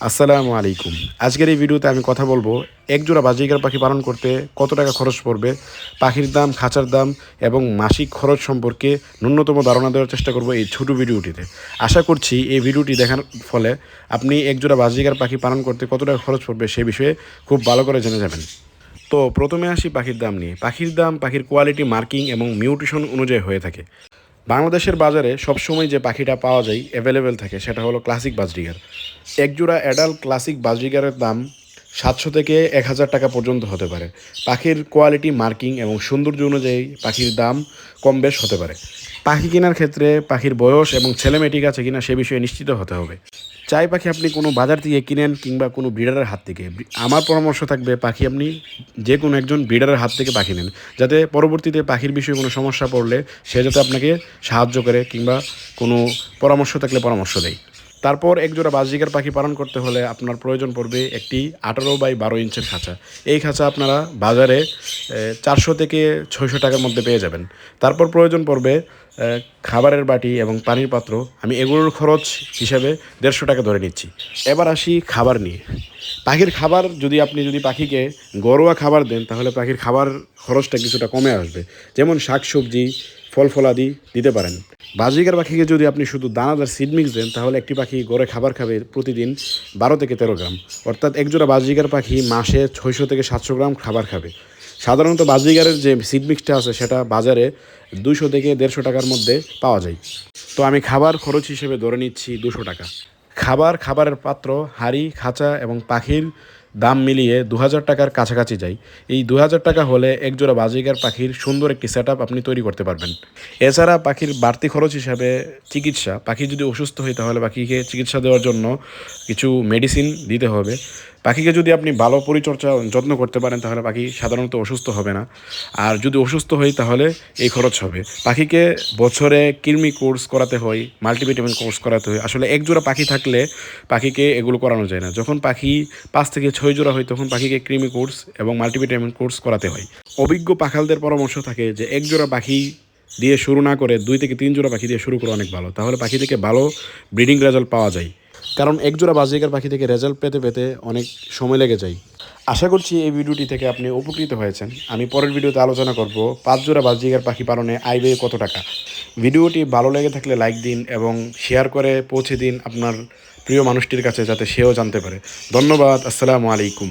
আসসালামু আলাইকুম। আজকের এই ভিডিওতে আমি কথা বলব, একজোড়া বাজিকার পাখি পালন করতে কত টাকা খরচ পড়বে, পাখির দাম, খাঁচার দাম এবং মাসিক খরচ সম্পর্কে ন্যূনতম ধারণা দেওয়ার চেষ্টা করব এই ছোট ভিডিওটিতে। আশা করছি এই ভিডিওটি দেখার ফলে আপনি একজোড়া বাজিকার পাখি পালন করতে কত টাকা খরচ পড়বে সে বিষয়ে খুব ভালো করে জেনে যাবেন। তো প্রথমে আসি পাখির দাম নিয়ে। পাখির দাম, পাখির কোয়ালিটি মার্কিং এবং মিউটেশন অনুযায়ী হয়ে থাকে। বাংলাদেশের বাজারে সবসময় যে পাখিটা পাওয়া যায় অ্যাভেলেবেল থাকে, সেটা হলো ক্লাসিক বাজরিগার। একজোড়া অ্যাডাল্ট ক্লাসিক বাজরিগারের দাম সাতশো থেকে এক হাজার টাকা পর্যন্ত হতে পারে। পাখির কোয়ালিটি মার্কিং এবং সৌন্দর্য অনুযায়ী পাখির দাম কম বেশ হতে পারে। পাখি কেনার ক্ষেত্রে পাখির বয়স এবং ছেলেমেয়ে ঠিক আছে কিনা সে বিষয়ে নিশ্চিত হতে হবে। চাই পাখি আপনি কোনো বাজার থেকে কিনেন কিংবা কোনো ব্রিডারের হাত থেকে। আমার পরামর্শ থাকবে, পাখি আপনি যে কোনো একজন ব্রিডারের হাত থেকে পাখি নেন, যাতে পরবর্তীতে পাখির বিষয়ে কোনো সমস্যা পড়লে সে যাতে আপনাকে সাহায্য করে কিংবা কোনো পরামর্শ থাকলে পরামর্শ দেয়। তারপর একজোড়া বাজরিকার পাখি পালন করতে হলে আপনার প্রয়োজন পড়বে একটি আঠারো বাই বারো ইঞ্চের খাঁচা। এই খাঁচা আপনারা বাজারে চারশো থেকে ছয়শো টাকার মধ্যে পেয়ে যাবেন। তারপর প্রয়োজন পড়বে খাবারের বাটি এবং পানির পাত্র। আমি এগুলোর খরচ হিসাবে দেড়শো টাকা ধরে নিচ্ছি। এবার আসি খাবার নিয়ে। পাখির খাবার, যদি আপনি, যদি পাখিকে ঘরোয়া খাবার দেন, তাহলে পাখির খাবার খরচটা কিছুটা কমে আসবে। যেমন শাক সবজি ফল ফলাদি দিতে পারেন। বাজিকার পাখিকে যদি আপনি শুধু দানাদার সিড মিক্স দেন, তাহলে একটি পাখি গড়ে খাবার খাবে প্রতিদিন বারো থেকে তেরো গ্রাম। অর্থাৎ একজোড়া বাজিকার পাখি মাসে ছয়শো থেকে সাতশো গ্রাম খাবার খাবে। সাধারণত বাজিগারের যে সিড মিক্সটা আছে, সেটা বাজারে দুশো থেকে দেড়শো টাকার মধ্যে পাওয়া যায়। তো আমি খাবার খরচ হিসেবে ধরে নিচ্ছি দুশো টাকা। খাবার, খাবারের পাত্র, হাঁড়ি, খাঁচা এবং পাখির দাম মিলিয়ে দু হাজার টাকার কাছাকাছি যাই। এই দু হাজার টাকা হলে একজোড়া বাজিকার পাখির সুন্দর একটি সেট আপনি তৈরি করতে পারবেন। এছাড়া পাখির বাড়তি খরচ হিসাবে চিকিৎসা, পাখি যদি অসুস্থ হয় তাহলে পাখিকে চিকিৎসা দেওয়ার জন্য কিছু মেডিসিন দিতে হবে। পাখিকে যদি আপনি ভালো পরিচর্যা যত্ন করতে পারেন, তাহলে পাখি সাধারণত অসুস্থ হবে না। আর যদি অসুস্থ হয় তাহলে এই খরচ হবে। পাখিকে বছরে কৃমি কোর্স করাতে হয়, মাল্টিভিটামিন কোর্স করাতে হয়। আসলে এক জোড়া পাখি থাকলে পাখিকে এগুলো করানো যায় না। যখন পাখি পাঁচ থেকে ছয় জোড়া হয়, তখন পাখিকে কৃমি কোর্স এবং মাল্টিভিটামিন কোর্স করাতে হয়। অভিজ্ঞ পাখালদের পরামর্শ থাকে যে এক জোড়া পাখি দিয়ে শুরু না করে দুই থেকে তিন জোড়া পাখি দিয়ে শুরু করা অনেক ভালো। তাহলে পাখি থেকে ভালো ব্রিডিং রেজাল্ট পাওয়া যায়। কারণ একজোড়া বাজিকার পাখি থেকে রেজাল্ট পেতে পেতে অনেক সময় লেগে যায়। আশা করছি এই ভিডিওটি থেকে আপনি উপকৃত হয়েছেন। আমি পরের ভিডিওতে আলোচনা করব পাঁচ জোড়া বাজিকার পাখি পালনে আয় ব্যয় কত টাকা। ভিডিওটি ভালো লেগে থাকলে লাইক দিন এবং শেয়ার করে পৌঁছে দিন আপনার প্রিয় মানুষটির কাছে যাতে সেও জানতে পারে। ধন্যবাদ, আসসালামু আলাইকুম।